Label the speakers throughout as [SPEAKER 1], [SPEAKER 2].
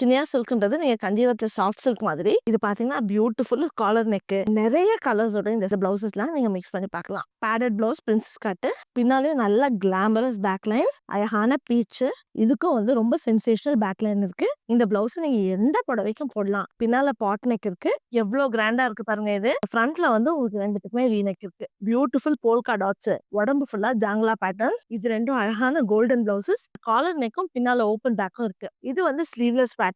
[SPEAKER 1] சினியா சில்க்ன்றது நீங்க கஞ்சிவரத்துல soft silk மாதிரி. இது பாத்தீங்கன்னா பியூட்டிஃபுல் காலர் நெக் நிறைய கலர்ஸோட இந்த பிளவுசஸ்லாம் நீங்க மிக்ஸ் பண்ணி பார்க்கலாம் பேடட் பிளவுஸ் பிரின்சஸ் கட்டு பின்னாலேயும் நல்ல கிளாமரஸ் பேக்லைன் அழகான பீச்சு இதுக்கும் வந்து ரொம்ப சென்சேஷனல் பேக்லைன் இருக்கு. இந்த பிளவுஸ் நீங்க எந்த புடவைக்கும் போடலாம். பின்னால பாட் நெக் இருக்கு. எவ்வளவு கிராண்டா இருக்கு பாருங்க இது. ஃப்ரண்ட்ல வந்து உங்களுக்கு ரெண்டுத்துக்குமே வீ நெக் இருக்கு. பியூட்டிஃபுல் போல்கா டாட்ஸ் உடம்பு ஃபுல்லா ஜாங்லா பேட்டர்ன் இது ரெண்டும் அழகான கோல்டன் பிளவுசஸ் காலர் நெக்கும் பின்னால ஓப்பன் பேக்கும் இருக்கு. இது வந்து ஸ்லீவ்லெஸ் பேட்டர்ன்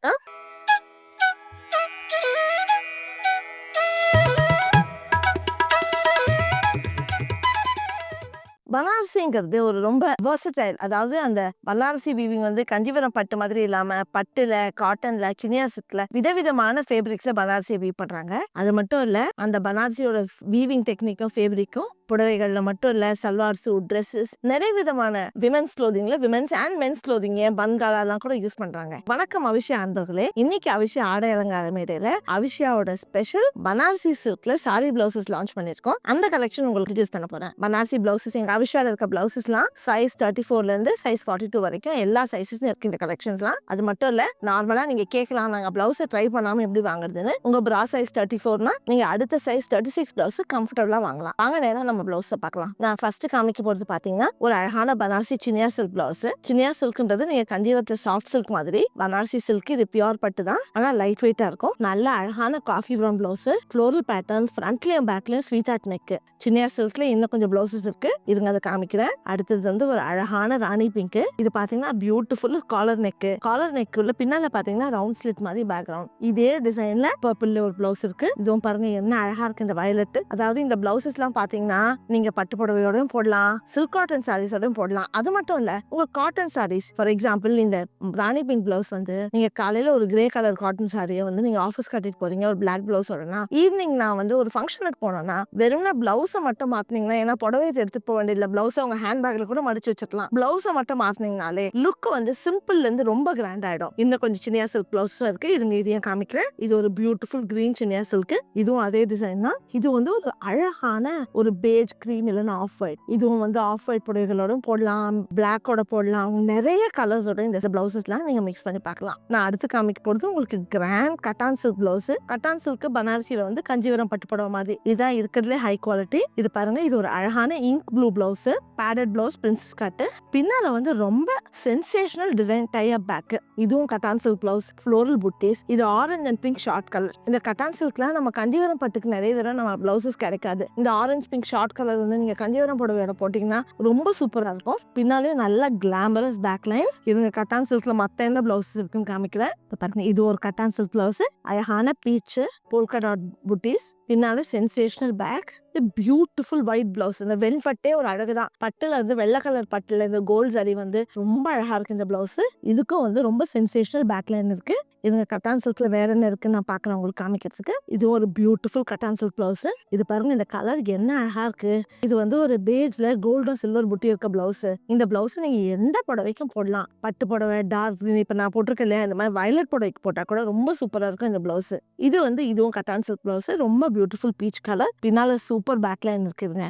[SPEAKER 1] பனாரசிங்கிறது ஒரு ரொம்ப versatile. அதாவது அந்த பனாரசி வீவிங் வந்து கஞ்சிவரம் பட்டு மாதிரி இல்லாம பட்டுல காட்டன்ல சினியாசத்துல விதவிதமான ஃபேப்ரிக்ஸ்ல பனாரசியை வீவ் பண்றாங்க. அது மட்டும் இல்ல அந்த பனாரசியோட வீவிங் டெக்னிக்கும் ஃபேப்ரிக்கும் புடவைகள்ல மட்டும் இல்ல சல்வார் சூட் ட்ரெஸ்ஸஸ் நிறைய விதமான விமென்ஸ் க்ளோதிங்ல விமென்ஸ் அண்ட் மென்ஸ் க்ளோதிங் பன்காலெல்லாம் கூட யூஸ் பண்றாங்க. வணக்கம் அவிஷா அன்பர்களே. இன்னைக்கு அவிஷா ஆடை அலங்கார மேடையில அவிஷாவோட ஸ்பெஷல் பனாரசி சில்க்ல சாரி பிளவுசஸ் லான்ச் பண்ணிருக்கோம் அந்த கலெக்ஷன் உங்களுக்கு யூஸ் பண்ண போறேன். பனாரசி பிளவுசஸ் எங்க அவிஷால இருக்க பிளவுசஸ்லாம் சைஸ் தேர்ட்டி ஃபோர்ல இருந்து சைஸ் ஃபார்ட்டி டூ வரைக்கும் எல்லா சைஸஸும் இருக்கு இந்த கலெக்ஷன்ஸ்லாம் அது மட்டும் இல்ல நார்மலா நீங்க கேட்கலாம் நாங்க பிளவுஸை ட்ரை பண்ணாம எப்படி வாங்குறதுன்னு உங்க பிரா சைஸ் தேர்ட்டி ஃபோர்னா நீங்க அடுத்த சைஸ் தேர்ட்டி சிக்ஸ் பிளவுஸ் கம்ஃபர்டபுளா வாங்கலாம். வாங்க நேரம் நம்ம பிளவுஸை பார்க்கலாம். நான் ஃபர்ஸ்ட் காமிக்க போறது பாத்தீங்கன்னா ஒரு அழகான பனாரசி சினியா சில்க் பிளவுஸ் சினியா சில்க்ன்றது நீங்க கண்டிப்பாக சாஃப்ட் சில்க் மாதிரி. பனாரசி சில்க் இது பியூர் பட்டு தான். ஆனா லைட் வெயிட்டா இருக்கும். நல்ல அழகான coffee brown blouse floral pattern ஃப்ரண்ட்லயும் பேக்லயும் ஸ்வீட் ஆட் நெக் சினியா சில்க்ல இன்னும் கொஞ்சம் பிளவுசஸ் இருக்கு. இதுங்க அதை காமிக்கிறேன். அடுத்தது வந்து ஒரு அழகான ராணி பிங்க் இது பாத்தீங்கன்னா beautiful collar neck collar neck உள்ள பின்னால பாத்தீங்கன்னா ரவுண்ட் ஸ்லிட் மாதிரி பேக்ரவுண்ட் இதே டிசைன்ல பர்பிள்ல ஒரு பிளவுஸ் இருக்கு. இதுவும் பாருங்க என்ன அழகா இருக்கு இந்த வயலட் அதாவது இந்த பிளவுசஸ் எல்லாம் பாத்தீங்கன்னா நீங்க பட்டு புடவையோடும் போடலாம். சில்க் காட்டன் சாரீஸோடும் போடலாம். அது மட்டும் இல்ல உங்க காட்டன் சாரீஸ் ஃபார் எக்ஸாம்பிள் இந்த ராணி பிங்க் பிளவுஸ் வந்து நீங்க காலையில ஒரு கிரே கலர் காட்டன் சாரியை வந்து நீங்க ஆஃபீஸ் கட்டிட்டு போறீங்க ஒரு பிளாக் பிளவுஸ் ஓடனா ஈவினிங் நான் வந்து ஒரு ஃபங்க்ஷனுக்கு போனேன்னா வெறும் பிளவுஸை மட்டும் மாத்தினீங்கன்னா ஏன்னா புடவை எடுத்து போக வேண்டியதில்ல பிளவுஸ் உங்க ஹேண்ட் பேக்ல கூட மடிச்சு வச்சிருக்கலாம் பிளவுஸை மட்டும் மாத்தினீங்கனாலே லுக் வந்து சிம்பிள்ல இருந்து ரொம்ப கிராண்ட் ஆயிடும். இன்னும் கொஞ்சம் சின்னியா சில்க் பிளவுஸும் இருக்கு இதுங்க இதையும் காமிக்கிறேன். இது ஒரு பியூட்டிஃபுல் கிரீன் சின்னியா சில்க் இதுவும் அதே டிசைன் தான். இது வந்து ஒரு அழகான ஒரு பே பேஜ் க்ரீம் இல்லைன்னா ஆஃப் ஒயிட் இதுவும் வந்து ஆஃப் ஒயிட் புடவைகளோடும் போடலாம் பிளாக்கோட போடலாம். நிறைய கலர்ஸோட இந்த பிளவுசஸ்லாம் நீங்கள் மிக்ஸ் பண்ணி பார்க்கலாம். நான் அடுத்து காமிக்க போகிறது உங்களுக்கு grand cotton silk blouse cotton silk பனாரசியில் வந்து கஞ்சிவரம் பட்டு புடவை மாதிரி. இதான் இருக்கிறதுலே ஹை குவாலிட்டி இது பாருங்க இது ஒரு அழகான ink blue blouse padded blouse princess cut பின்னால் வந்து ரொம்ப sensational design tie up back இதுவும் cotton silk blouse floral buttis இது orange and pink shot colour இந்த கட்டான் சில்க்லாம் நம்ம கஞ்சிவரம் பட்டுக்கு நிறைய தடவை நம்ம பிளவுசஸ் கிடைக்காது. இந்த ஆரஞ்சு பிங்க் ஷார்ட் கலர் வந்து நீங்க கஞ்சிவரம் புடவையோட போட்டிங்கன்னா ரொம்ப சூப்பராக இருக்கும். பின்னாலேயும் நல்ல கிளாமரஸ் பேக் லைன் இதுங்க கட்டான் சில்க்ல மத்த என்ன ப்ளவுஸஸ் இருக்குன்னு காமிக்கிறேன். இப்ப பாருங்க இது ஒரு கட்டான் சில்க் பிளவுஸ் அழகான பீச்சு போல்கா டாட் புட்டீஸ் பின்னாலே sensational back beautiful white blouse இந்த வெண்பட்டே ஒரு அழகு தான் பட்டுல இருந்து வெள்ளை கலர் பட்டுல இந்த கோல்ட் சரி வந்து ரொம்ப அழகா இருக்கு இந்த பிளவுஸ் இதுக்கும் வந்து ரொம்ப சென்சேஷனல் பேக்லைன் இருக்கு. இவங்க கட்டான் சில்க்ல வேற என்ன இருக்குன்னு நான் பாக்குறேன் உங்களுக்கு காமிக்கிறதுக்கு. இது ஒரு பியூட்டிஃபுல் கட்டான் சில்க் பிளவுஸ் இது பாருங்க இந்த கலர் என்ன அழகா இருக்கு. இது வந்து ஒரு பேஜ்ல கோல்டும் சில்வர் புட்டி இருக்க பிளவுஸ் இந்த பிளவுஸ் நீங்க எந்த புடவைக்கும் போடலாம். பட்டு புடவை டார்க் இப்ப நான் போட்டிருக்கேன் இல்லையா இந்த மாதிரி வயலட் புடவைக்கு போட்டா கூட ரொம்ப சூப்பரா இருக்கும் இந்த பிளவுஸ் இது வந்து இதுவும் கட்டான் சில்க் பிளவுஸ் ரொம்ப பியூட்டிஃபுல் பீச் கலர் பின்னால சூப்பர் பேக் லைன் இருக்குதுங்க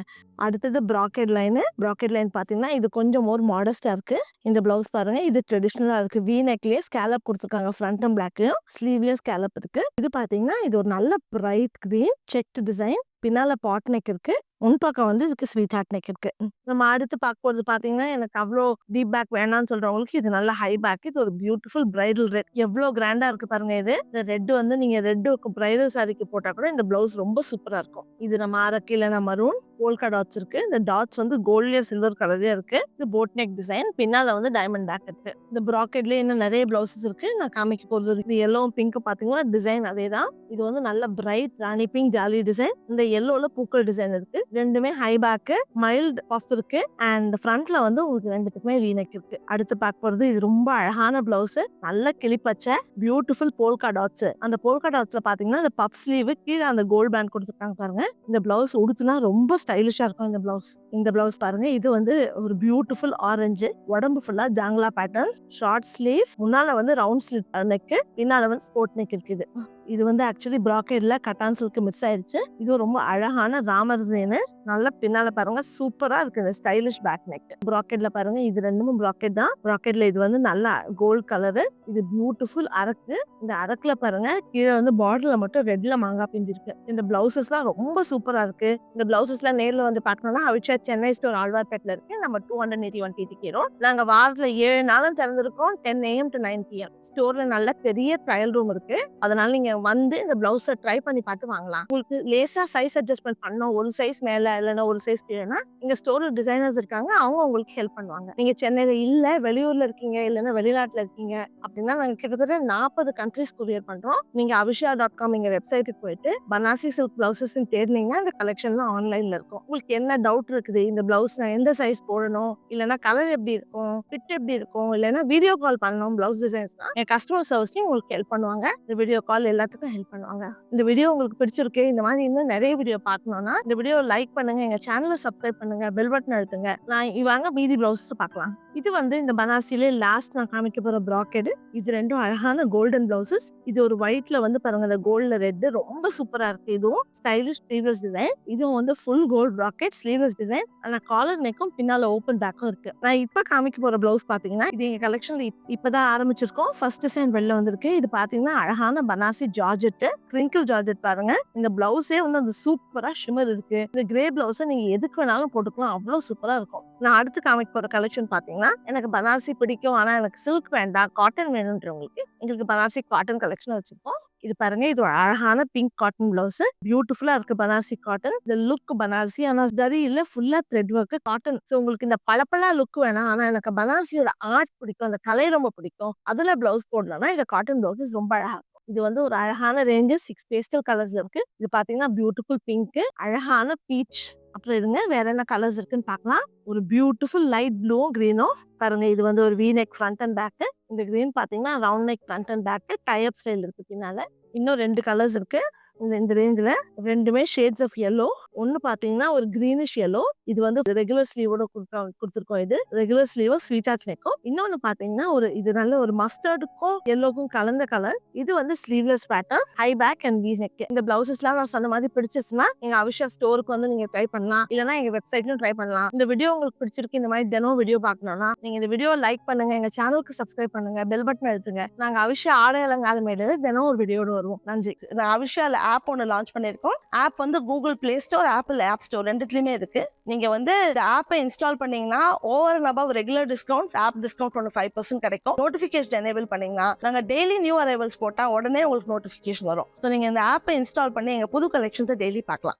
[SPEAKER 1] அடுத்தது ப்ராக்கெட் லைனு ப்ராக்கெட் லைன் பார்த்தீங்கன்னா இது கொஞ்சம் மோர் மாடஸ்ட்டாக இருக்கு. இந்த பிளவுஸ் பாருங்க. இது ட்ரெடிஷ்னலாக இருக்கு. வி நெக்லயே ஸ்கேலப் கொடுத்துருக்காங்க. ஃப்ரண்ட் அண்ட் பேக்லயும் ஸ்லீவ்லயும் ஸ்கேலப் இருக்கு. இது பார்த்தீங்கன்னா இது ஒரு நல்ல பிரைட் கிரீன் செக்ட் டிசைன் பின்னால பாட் நெக் இருக்கு. முன்பக்கம் வந்து இதுக்கு ஸ்வீட் ஹார்ட் நெக் இருக்கு. நம்ம அடுத்து பார்க்க போறது பாத்தீங்கன்னா எனக்கு அவ்வளோ டீப் பேக் வேணாம்னு சொல்றவங்களுக்கு இது நல்ல ஹை பேக் இது ஒரு பியூட்டிஃபுல் பிரைடல் ரெட் எவ்வளோ கிராண்டா இருக்கு பாருங்க இது. இந்த ரெட் வந்து நீங்க ரெட் பிரைடல் சாரிக்கு போட்டா கூட இந்த பிளவுஸ் ரொம்ப சூப்பரா இருக்கும். இது நம்ம அரக்கில நம்ம மரூன் போல்கா டாட்ஸ் இருக்கு. இந்த டாட்ஸ் வந்து கோல்ட்லயே சில்வர் கலர்லயே இருக்கு. இது போட் நெக் டிசைன் பின்னால வந்து டைமண்ட் பேக் இருக்கு. இந்த ப்ராக்கெட்லயே இன்னும் நிறைய பிளவுசஸ் இருக்கு. நான் காமிக்க போறது இது எல்லோ பிங்க் பாத்தீங்கன்னா டிசைன் அதே தான் இது வந்து நல்ல bright Rani pink jaali design இந்த எல்லோல பூக்கள் டிசைன் இருக்கு. ரெண்டுமே ஹை பேக் மைல்டு பஃப் இருக்கு. அண்ட் ஃப்ரண்ட்ல வந்து உங்களுக்கு ரெண்டுத்துக்குமே வீனக் இருக்கு. அடுத்து பார்க்க போறது இது ரொம்ப அழகான பிளவுஸ் நல்ல கிளிப்பச்ச பியூட்டிஃபுல் போல்கா டாட்ஸ் அந்த போல்கா டாட்ஸ்ல பாத்தீங்கன்னா அந்த பப் ஸ்லீவ் கீழே அந்த கோல்ட் பேண்ட் கொடுத்துருக்காங்க பாருங்க. இந்த பிளவுஸ் உடுத்துனா ரொம்ப ஸ்டைலிஷா இருக்கும் இந்த பிளவுஸ் இந்த பிளவுஸ் பாருங்க. இது வந்து ஒரு பியூட்டிஃபுல் ஆரஞ்சு உடம்பு ஃபுல்லா ஜாங்லா பேட்டர்ன் ஷார்ட் ஸ்லீவ் முன்னால வந்து ரவுண்ட் ஸ்லீவ் நெக் பின்னால வந்து ஸ்போர்ட் நெக் இருக்குது. இது வந்து ஆக்சுவலி ப்ராக்கெட்ல கட்டான் சில்க்கு மிஸ் ஆயிடுச்சு இது ரொம்ப அழகான ராமர் ரேனு நல்லா பின்னால பாருங்க சூப்பரா இருக்கு இந்த ஸ்டைலிஷ் பேக் நெக் ப்ராக்கெட்ல பாருங்க இது ரெண்டுமே ப்ராக்கெட் தான். ப்ராக்கெட்ல இது வந்து நல்லா கோல்ட் கலரு இது பியூட்டிஃபுல் அரக்கு. இந்த அரக்குல பாருங்க கீழே வந்து பார்டர்ல மட்டும் ரெட்ல மாங்காய் பிஞ்சிருக்கு. இந்த பிளவுசஸ்லாம் ரொம்ப சூப்பரா இருக்கு. இந்த பிளவுசஸ்லாம் நேர்ல வந்து பார்க்கணும்னா அவிச்சா சென்னை ஸ்டோர் ஆழ்வார்பேட்டில் இருக்கு. நம்ம டூ ஹண்ட்ரட் எயிட்டி ஒன் டிடிக்கிறோம் நாங்க வாரத்துல ஏழு நாளும் திறந்திருக்கோம் ten AM to nine PM ஸ்டோர்ல நல்ல பெரிய ட்ரையல் ரூம் இருக்கு. அதனால நீங்க வந்து இந்த பிளவுஸை ட்ரை பண்ணி பார்த்து வாங்கலாம். உங்களுக்கு லேசாக சைஸ் அட்ஜஸ்ட்மெண்ட் பண்ணோம் ஒரு சைஸ் மேலே இல்லைன்னா ஒரு சைஸ் கீழேனா இங்கே ஸ்டோரில் டிசைனர்ஸ் இருக்காங்க. அவங்க உங்களுக்கு ஹெல்ப் பண்ணுவாங்க. நீங்கள் சென்னையில் இல்லை வெளியூரில் இருக்கீங்க இல்லைன்னா வெளிநாட்டில் இருக்கீங்க அப்படின்னா நாங்கள் கிட்டத்தட்ட நாற்பது கண்ட்ரிஸ் கொரியர் பண்ணுறோம் நீங்கள் அபிஷா டாட் காம் எங்கள் வெப்சைட்டுக்கு போயிட்டு பனாசி சில்க் பிளவுசஸ் தேர்ந்தீங்கன்னா இந்த கலெக்ஷன்லாம் ஆன்லைனில் இருக்கும். உங்களுக்கு என்ன டவுட் இருக்குது? இந்த பிளவுஸ் நான் எந்த சைஸ் போடணும்? இல்லைன்னா கலர் எப்படி இருக்கும்? ஃபிட் எப்படி இருக்கும்? இல்லைன்னா வீடியோ கால் பண்ணணும். பிளவுஸ் டிசைன்ஸ்னா என் கஸ்டமர் சர்வீஸ்லையும் உங்களுக்கு ஹெல்ப் பண்ணுவாங்க. இந்த வீடியோ கால் எல்லாம் எல்லாத்துக்கும் ஹெல்ப் பண்ணுவாங்க. இந்த வீடியோ உங்களுக்கு பிடிச்சிருக்கு இந்த மாதிரி இன்னும் நிறைய வீடியோ பார்க்கணும்னா இந்த வீடியோ லைக் பண்ணுங்க எங்க சேனலை சப்ஸ்கிரைப் பண்ணுங்க பெல் பட்டன் அழுத்துங்க. நான் இவாங்க மீதி ப்ளவுஸ் பார்க்கலாம். இது வந்து இந்த பனாசிலே லாஸ்ட் நான் காமிக்க போற ப்ராக்கெட் இது ரெண்டும் அழகான கோல்டன் பிளவுசஸ் இது ஒரு ஒயிட்ல வந்து பாருங்க இந்த கோல்ட்ல ரெட் ரொம்ப சூப்பரா இருக்கு. இதுவும் ஸ்டைலிஷ் ஸ்லீவ்லெஸ் டிசைன் இதுவும் வந்து full gold brocade sleeveless design ஆனா காலர் நெக்கும் பின்னால ஓப்பன் பேக்கும் இருக்கு. நான் இப்ப காமிக்க போற பிளவுஸ் பாத்தீங்கன்னா இது எங்க கலெக்ஷன்ல இப்பதான் ஆரம்பிச்சிருக்கோம். ஃபர்ஸ்ட் டிசைன் வெளில வந்திருக்கு. இது பாத்தீங்கன்னா அழகான பனாசி ஜார்ஜெட் கிரிங்கிள் ஜார்ஜெட் பாருங்க. இந்த பிளவுஸே வந்து அந்த சூப்பரா ஷிமர் இருக்கு. இந்த கிரே பிளவுஸை நீங்க எதுக்கு வேணாலும் போட்டுக்கலாம். அவ்வளவு சூப்பரா இருக்கும். நான் அடுத்து காமிக்க போகிற கலெக்ஷன் பார்த்தீங்கன்னா எனக்கு பனாரசி பிடிக்கும். ஆனால் எனக்கு சில்க் வேண்டாம் காட்டன் வேணுன்றவங்களுக்கு எங்களுக்கு பனாரசி காட்டன் கலெக்ஷன் வச்சுருப்போம் இது பாருங்க இது ஒரு அழகான பிங்க் காட்டன் பிளவுஸ் பியூட்டிஃபுல்லா இருக்கு பனாரசி காட்டன் இந்த லுக் பனாரசி. ஆனா தரி இல்ல ஃபுல்லா த்ரெட் ஒர்க் காட்டன் ஸோ உங்களுக்கு இந்த பளப்பளா லுக் வேணாம். ஆனா எனக்கு பனாரசியோட ஆர்ட் பிடிக்கும். அந்த கலை ரொம்ப பிடிக்கும். அதுல பிளவுஸ் போடலன்னா இந்த காட்டன் பிளவுஸ் ரொம்ப அழகா இருக்கும். இது வந்து ஒரு அழகான ரேஞ்சு சிக்ஸ் பேஸ்டல் கலர்ஸ்ல இருக்கு. இது பாத்தீங்கன்னா பியூட்டிஃபுல் பிங்க் அழகான பீச் அப்புறம் இருங்க. வேற என்ன கலர்ஸ் இருக்குன்னு பார்க்கலாம். ஒரு பியூட்டிஃபுல் லைட் ப்ளூவும் கிரீனும் பாருங்க இது வந்து ஒரு V neck front and back இந்த க்ரீன் பாத்தீங்கன்னா round neck front and back type style இருக்கு பின்னால. இன்னும் ரெண்டு கலர்ஸ் இருக்கு. இந்த இந்த ரேஞ்சில் ரெண்டுமே ஷேட்ஸ் ஆஃப் எல்லோ ஒன்று பார்த்தீங்கன்னா ஒரு க்ரீனிஷ் எல்லோ இது வந்து ரெகுலர் ஸ்லீவோட கொடுக்க கொடுத்துருக்கோம் இது. ரெகுலர் ஸ்லீவோ ஸ்வீட்டாத் நெக்கும் இன்னொன்று பார்த்தீங்கன்னா ஒரு இது நல்ல ஒரு மஸ்டர்டுக்கும் எல்லோக்கும் கலந்த கலர் இது வந்து sleeveless pattern high back and V neck இந்த பிளவுசஸ்லாம் நான் சொன்ன மாதிரி பிடிச்சிச்சுன்னா எங்கள் அவிஷா ஸ்டோருக்கு வந்து நீங்கள் ட்ரை பண்ணலாம். இல்லைன்னா எங்கள் வெப்சைட்லையும் ட்ரை பண்ணலாம். இந்த வீடியோ உங்களுக்கு பிடிச்சிருக்கு இந்த மாதிரி தினம் வீடியோ பார்க்கணும்னா நீங்கள் இந்த வீடியோ லைக் பண்ணுங்க. எங்கள் சேனலுக்கு சப்ஸ்கிரைப் பண்ணுங்க. பெல் பட்டன் எடுத்துங்க நாங்கள் அவிஷா ஆடை அலங்காரமேல தினம் ஒரு வீடியோட வருவோம். நன்றி. நான் அவிஷால ஆப் ஒன்று லான்ச் பண்ணியிருக்கோம். ஆப் வந்து Google Play Store Apple App Store ரெண்டுத்துலையுமே இருக்கு. நீங்கள் வந்து இந்த ஆப்பை இன்ஸ்டால் பண்ணீங்கன்னா over and above regular discounts app discount ஒன்று ஃபைவ் பர்சன்ட் கிடைக்கும். நோட்டிஃபிகேஷன் எனேபிள் பண்ணீங்கன்னா நாங்கள் டெய்லி நியூ அரைவல்ஸ் போட்டால் உடனே உங்களுக்கு நோட்டிஃபிகேஷன் வரும். ஸோ நீங்கள் இந்த ஆப்பை இன்ஸ்டால் பண்ணி எங்கள் புது கலெக்ஷன்ஸை டெய்லி பார்க்கலாம்.